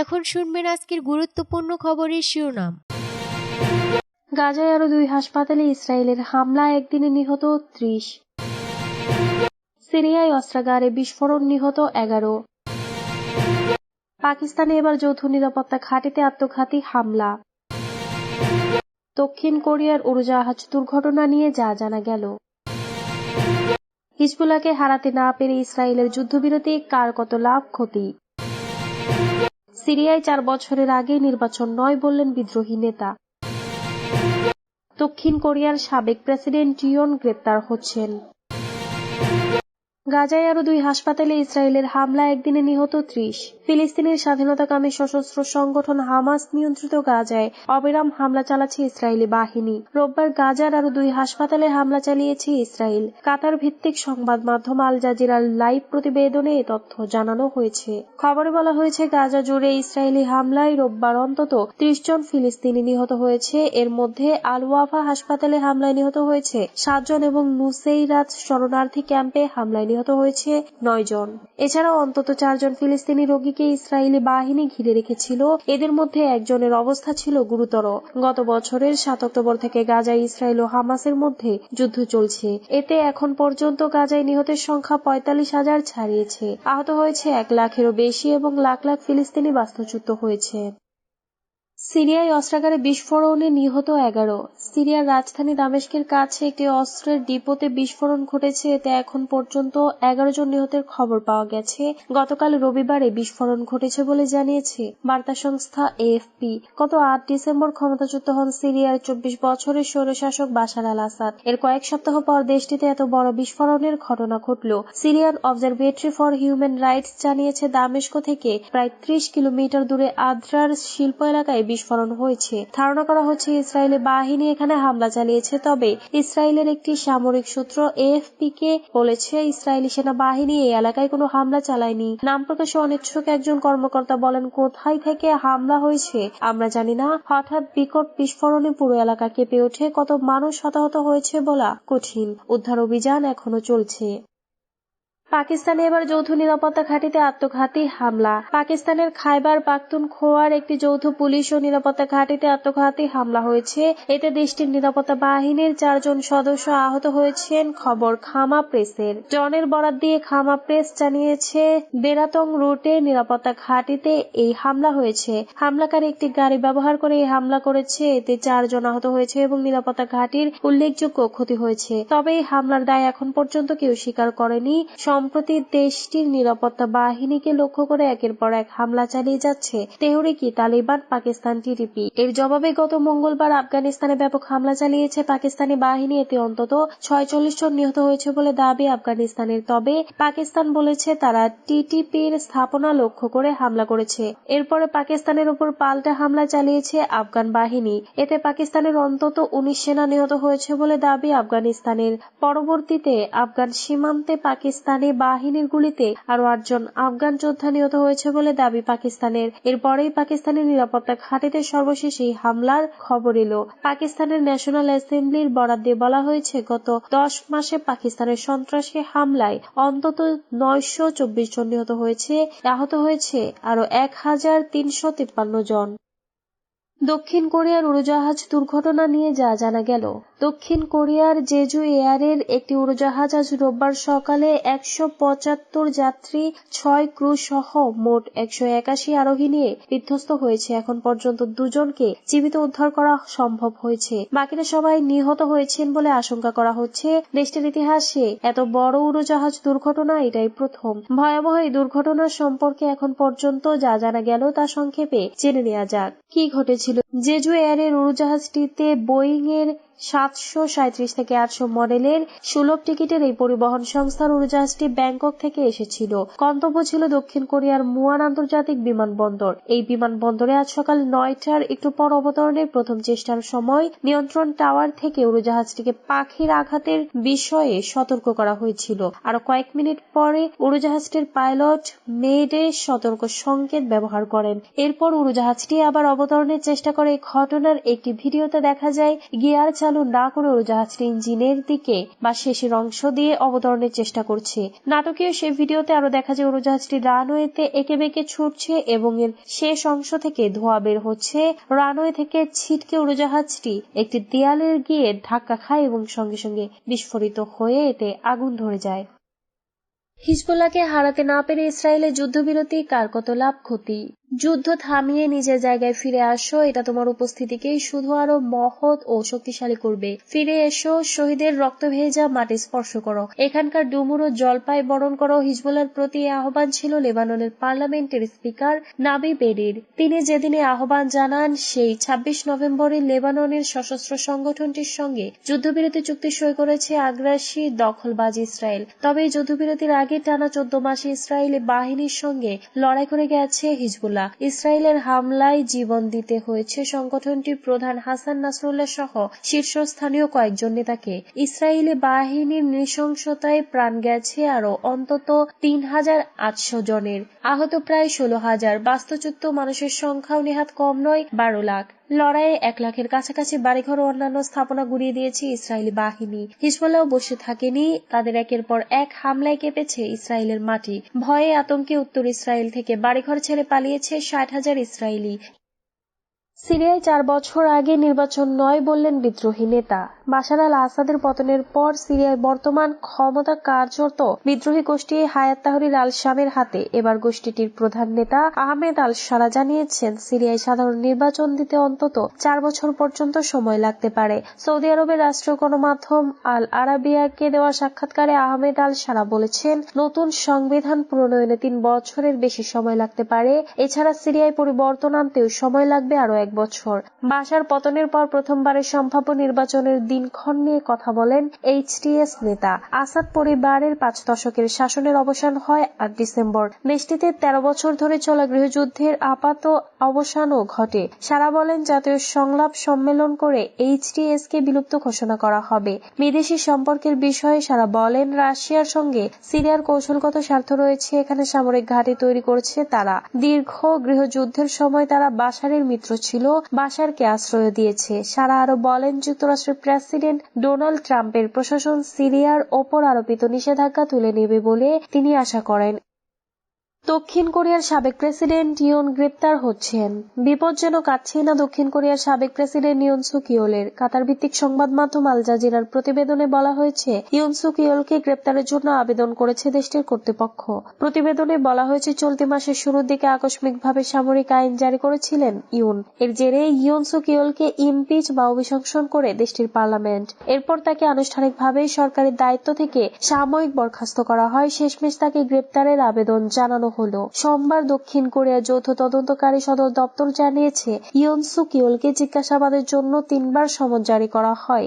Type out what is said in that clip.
এখন শুনবেন আজকের গুরুত্বপূর্ণ খবরের শিরোনাম। গাজায় আরও দুই হাসপাতালে ইসরায়েলের হামলা, একদিনে নিহত ত্রিশ। সিরিয়ায় অস্ত্রাগারে বিস্ফোরণ, নিহত এগারো। পাকিস্তানে এবার যৌথ নিরাপত্তা ঘাঁটিতে আত্মঘাতী হামলা। দক্ষিণ কোরিয়ার উড়োজাহাজ দুর্ঘটনা নিয়ে যা জানা গেল। হিজবুল্লাহকে হারাতে না পেরে ইসরায়েলের যুদ্ধবিরতি, কার কত লাভ ক্ষতি? সিরিয়ায় চার বছরের আগে নির্বাচন নয় বললেন বিদ্রোহী নেতা। দক্ষিণ কোরিয়ার সাবেক প্রেসিডেন্ট ইয়ন গ্রেপ্তার হচ্ছেন। গাজায় আরও দুই হাসপাতালে ইসরায়েলের হামলা, একদিনে নিহত ত্রিশ। ফিলিস্তিনের স্বাধীনতাকামী সশস্ত্র সংগঠন হামাস নিয়ন্ত্রিত গাজায় অবিরাম হামলা চালাচ্ছে ইসরায়েলি বাহিনী। রোববার গাজার আরও দুই হাসপাতালে হামলা চালিয়েছে ইসরায়েল। কাতার ভিত্তিক সংবাদ মাধ্যম আল জাজিরার লাইভ প্রতিবেদনে এ তথ্য জানানো হয়েছে। খবরে বলা হয়েছে, গাজা জুড়ে ইসরায়েলি হামলায় রোববার অন্তত ত্রিশ জন ফিলিস্তিনি নিহত হয়েছে। এর মধ্যে আল ওয়াফা হাসপাতালে হামলায় নিহত হয়েছে সাতজন এবং নুসেইরাত শরণার্থী ক্যাম্পে হামলায় নিহত হয়েছে নয় জন। এছাড়াও অন্তত চারজন ফিলিস্তিনি রোগীকে ইসরায়েলি বাহিনী ঘিরে রেখেছিল। এদের মধ্যে একজনের অবস্থা ছিল গুরুতর। গত বছরের সাত অক্টোবর থেকে গাজায় ইসরায়েল ও হামাসের মধ্যে যুদ্ধ চলছে। এতে এখন পর্যন্ত গাজায় নিহতের সংখ্যা পঁয়তাল্লিশ হাজার ছাড়িয়েছে। আহত হয়েছে এক লাখেরও বেশি এবং লাখ লাখ ফিলিস্তিনি বাস্তুচ্যুত হয়েছে। সিরিয়ায় অস্ত্রাগারে বিস্ফোরণে নিহত এগারো। সিরিয়ার রাজধানী দামেস্কের কাছে একটি অস্ত্রের ডিপোতে বিস্ফোরণ ঘটেছে, এতে এখন পর্যন্ত এগারো জন নিহতের খবর পাওয়া গেছে। গতকাল রবিবারে বিস্ফোরণ ঘটেছে বলে জানিয়েছে বার্তা সংস্থা এএফপি। গত আট ডিসেম্বর ক্ষমতাচ্যুত হন সিরিয়ার চব্বিশ বছরের স্বৈরশাসক বাশার আল আসাদ এর কয়েক সপ্তাহ পর দেশটিতে এত বড় বিস্ফোরণের ঘটনা ঘটল। Syrian observatory for human rights জানিয়েছে, দামেস্ক থেকে প্রায় ত্রিশ কিলোমিটার দূরে আদ্রার শিল্প এলাকায় বিস্ফোরণ হয়েছে। ধারণা করা হচ্ছে ইসরায়েলি বাহিনী এখানে হামলা চালিয়েছে, তবে ইসরায়েলের একটি সামরিক সূত্র এএফপি কে বলেছে ইসরায়েলি সেনাবাহিনী এই এলাকায় কোনো হামলা চালায়নি। নাম প্রকাশে অনিচ্ছুক একজন কর্মকর্তা বলেন, কোথায় থেকে হামলা হয়েছে আমরা জানি না। হঠাৎ বিকট বিস্ফোরণে পুরো এলাকা কেঁপে ওঠে, কত মানুষ হতাহত হয়েছে বলা কঠিন। উদ্ধার অভিযান এখনও চলছে। পাকিস্তানে এবার যৌথ নিরাপত্তা ঘাঁটিতে আত্মঘাতী হামলা। পাকিস্তানের খাইবার পাখতুন খোয়ার একটি যৌথ পুলিশ ও নিরাপত্তা ঘাঁটিতে আত্মঘাতী হামলা হয়েছে। এতে দেশটির নিরাপত্তা বাহিনীর চারজন সদস্য আহত হয়েছেন, খবর খামা প্রেসের। জনের বরাত দিয়ে খামা প্রেস জানিয়েছে, বেরাতং রুটে নিরাপত্তা ঘাঁটিতে এই হামলা হয়েছে। হামলাকারী একটি গাড়ি ব্যবহার করে এই হামলা করেছে। এতে চারজন আহত হয়েছে এবং নিরাপত্তা ঘাঁটির উল্লেখযোগ্য ক্ষতি হয়েছে। তবে এই হামলার দায় এখন পর্যন্ত কেউ স্বীকার করেনি। সম্প্রতি দেশটির নিরাপত্তা বাহিনীকে লক্ষ্য করে একের পর এক হামলা চালিয়ে যাচ্ছে তেহরিকি তালিবান পাকিস্তান টিডিপি এর জবাবে গত মঙ্গলবার আফগানিস্তানে ব্যাপক হামলা চালিয়েছে পাকিস্তানি বাহিনী। এতে অন্তত ছয়চল্লিশ জন নিহত হয়েছে বলে দাবি আফগানিস্তানের। তবে পাকিস্তান বলেছে তারা টিটিপির স্থাপনা লক্ষ্য করে হামলা করেছে। এরপরে পাকিস্তানের উপর পাল্টা হামলা চালিয়েছে আফগান বাহিনী। এতে পাকিস্তানের অন্তত উনিশ সেনা নিহত হয়েছে বলে দাবি আফগানিস্তানের। পরবর্তীতে আফগান সীমান্তে পাকিস্তানি বাহিনীর গুলিতে আরও আটজন আফগান যোদ্ধা নিহত হয়েছে বলে দাবি পাকিস্তানের। এরপরেই পাকিস্তানের নিরাপত্তা ঘাঁটিতে সর্বশেষ এই হামলার খবর এলো। পাকিস্তানের ন্যাশনাল অ্যাসেম্বলির বরাদ দিয়ে বলা হয়েছে, গত দশ মাসে পাকিস্তানের সন্ত্রাসী হামলায় অন্তত নয়শো চব্বিশ জন নিহত হয়েছে, আহত হয়েছে আরও এক হাজার তিনশো তিপ্পান্ন জন। দক্ষিণ কোরিয়ার উড়োজাহাজ দুর্ঘটনা নিয়ে যা জানা গেল। দক্ষিণ কোরিয়ার জেজু এয়ারের একটি উড়োজাহাজ আজ রোববার সকালে একশো পঁচাত্তর যাত্রী, ছয় ক্রু সহ মোট একশো একাশি আরোহী নিয়ে বিধ্বস্ত হয়েছে। এখন পর্যন্ত দুজনকে জীবিত উদ্ধার করা সম্ভব হয়েছে। বাকিরা সবাই নিহত হয়েছেন বলে আশঙ্কা করা হচ্ছে। দেশটির ইতিহাসে এত বড় উড়োজাহাজ দুর্ঘটনা এটাই প্রথম। ভয়াবহ এই দুর্ঘটনা সম্পর্কে এখন পর্যন্ত যা জানা গেল তা সংক্ষেপে জেনে নেওয়া যাক। কি ঘটেছিল? জেজু এয়ারের উড়োজাহাজটিতে বোয়িং এর সাতশো সাঁত্রিশ থেকে আটশো মডেলের সুলভ টিকিটের এই পরিবহন সংস্থার উড়োজাহাজটি ব্যাংকক থেকে এসেছিল। গন্তব্য ছিল দক্ষিণ কোরিয়ার মুয়ান আন্তর্জাতিক বিমানবন্দর। এই বিমানবন্দরে আজ সকাল নয়টার একটু পর অবতরণের প্রথম চেষ্টার সময় নিয়ন্ত্রণ টাওয়ার থেকে উড়োজাহাজটিকে পাখির আঘাতের বিষয়ে সতর্ক করা হয়েছিল। আরও কয়েক মিনিট পরে উড়োজাহাজটির পাইলট মেডে সতর্ক সংকেত ব্যবহার করেন। এরপর উড়োজাহাজটি আবার অবতরণের চেষ্টা করে। ঘটনার একটি ভিডিওতে দেখা যায়, গিয়ার চালু না করে উড়োজাহাজটি ইঞ্জিনের দিকে বা শেষের অংশ দিয়ে অবতরণের চেষ্টা করছে। নাটকীয় সে ভিডিওতে আরও দেখা যায় উড়োজাহাজটি রানওয়েতে একে বেঁকে ছুটছে এবং এর শেষ অংশ থেকে ধোঁয়া বের হচ্ছে। রানওয়ে থেকে ছিটকে উড়োজাহাজটি একটি দেয়ালের গিয়ে ধাক্কা খায় এবং সঙ্গে সঙ্গে বিস্ফোরিত হয়ে এতে আগুন ধরে যায়। হিজবুল্লাহকে হারাতে না পেরে ইসরায়েলের যুদ্ধবিরতি কার কত লাভ ক্ষতি? যুদ্ধ থামিয়ে নিজের জায়গায় ফিরে আসো, এটা তোমার উপস্থিতিকেই শুধু আরও মহৎ ও শক্তিশালী করবে। ফিরে এসো, শহীদের রক্ত ভেজা মাটি স্পর্শ করো। এখানকার ডুমুর ও জলপাই বরণ করো। হিজবুল্লার প্রতি আহ্বান ছিল লেবাননের পার্লামেন্টের স্পিকার নাবি বেরির তিনি যেদিনে আহ্বান জানান, সেই ২৬ নভেম্বরে লেবাননের সশস্ত্র সংগঠনটির সঙ্গে যুদ্ধবিরতি চুক্তি সই করেছে আগ্রাসী দখলবাজ ইসরায়েল। তবে যুদ্ধবিরতির আগে টানা চোদ্দ মাসে ইসরায়েলি বাহিনীর সঙ্গে লড়াই করে গেছে হিজবুল্লাহ। ইসরায়েলের হামলায় জীবন দিতে হয়েছে সংগঠনটির প্রধান হাসান নাসরুল্লাহ সহ শীর্ষস্থানীয় কয়েকজন নেতাকে। ইসরায়েলি বাহিনীর নৃশংসতায় প্রাণ গেছে আরও অন্তত তিন হাজার আটশো জনের। আহত প্রায় ষোলো হাজার। বাস্তুচ্যুত মানুষের সংখ্যাও নেহাত কম নয়, বারো লাখ। লড়াইয়ে এক লাখের কাছাকাছি বাড়িঘর ও অন্যান্য স্থাপনা গুড়িয়ে দিয়েছে ইসরায়েলি বাহিনী। হিজবুল্লাহ বসে থাকেনি, তাদের একের পর এক হামলায় কেঁপেছে ইসরায়েলের মাটি। ভয়ে আতঙ্কে উত্তর ইসরায়েল থেকে বাড়িঘর ছেড়ে পালিয়েছে ষাট হাজার ইসরায়েলি। সিরিয়ায় চার বছর আগে নির্বাচন নয় বললেন বিদ্রোহী নেতা। বাশার আল আসাদের পতনের পর সিরিয়ায় বর্তমান ক্ষমতা কার্যত বিদ্রোহী গোষ্ঠী হায়াত তাহরির আল শামের হাতে। এবার গোষ্ঠীটির প্রধান নেতা আহমেদ আল সারা জানিয়েছেন, সিরিয়ায় সাধারণ নির্বাচন দিতে অন্তত চার বছর পর্যন্ত সময় লাগতে পারে। সৌদি আরবের রাষ্ট্রীয় গণমাধ্যম আল আরাবিয়াকে দেওয়া সাক্ষাৎকারে আহমেদ আল সারা বলেছেন, নতুন সংবিধান প্রণয়নে তিন বছরের বেশি সময় লাগতে পারে। এছাড়া সিরিয়ায় পরিবর্তন আনতেও সময় লাগবে আরও এক বছর। বাসার পতনের পর প্রথমবারের সম্ভাব্য নির্বাচনের দিনক্ষণ নিয়ে কথা বলেন এইচটিএস নেতা। আসাদ পরিবারের পাঁচ দশকের শাসনের অবসান হয় আট ডিসেম্বর। দেশটিতে তেরো বছর ধরে চলা গৃহযুদ্ধের আপাত অবসানও ঘটে। সারা বলেন জাতীয় সংলাপ সম্মেলন করে এইচটিএস কে বিলুপ্ত ঘোষণা করা হবে। বিদেশি সম্পর্কের বিষয়ে সারা বলেন রাশিয়ার সঙ্গে সিরিয়ার কৌশলগত স্বার্থ রয়েছে, এখানে সামরিক ঘাঁটি তৈরি করছে তারা। দীর্ঘ গৃহযুদ্ধের সময় তারা বাসারের মিত্র ছিল। বাশারকে আশ্রয় দিয়েছে। সারা আরও বলেন, যুক্তরাষ্ট্রের প্রেসিডেন্ট ডোনাল্ড ট্রাম্পের প্রশাসন সিরিয়ার ওপর আরোপিত নিষেধাজ্ঞা তুলে নেবে বলে তিনি আশা করেন। দক্ষিণ কোরিয়ার সাবেক প্রেসিডেন্ট ইয়ন গ্রেপ্তার হচ্ছেন। বিপদ যেন কাটছেই না দক্ষিণ কোরিয়ার সাবেক প্রেসিডেন্ট ইয়ন সুকিওলের কাতার ভিত্তিক সংবাদ মাধ্যম আল জাজিরার প্রতিবেদনে বলা হয়েছে ইয়ন সুকিওলকে গ্রেপ্তারের জন্য আবেদন করেছে দেশটির কর্তৃপক্ষ। প্রতিবেদনে বলা হয়েছে, চলতি মাসের শুরুর দিকে আকস্মিকভাবে সামরিক আইন জারি করেছিলেন ইউন। এর জেরে ইয়ন সুকিওলকে ইমপিচ বা অভিশংসন করে দেশটির পার্লামেন্ট। এরপর তাকে আনুষ্ঠানিকভাবে সরকারি দায়িত্ব থেকে সাময়িক বরখাস্ত করা হয়। শেষমেশ তাকে গ্রেপ্তারের আবেদন জানানো হলো। সোমবার দক্ষিণ কোরিয়ার যৌথ তদন্তকারী সদর দপ্তর জানিয়েছে ইয়ন সুকিওলকে জিজ্ঞাসাবাদের জন্য তিনবার সমন জারি করা হয়।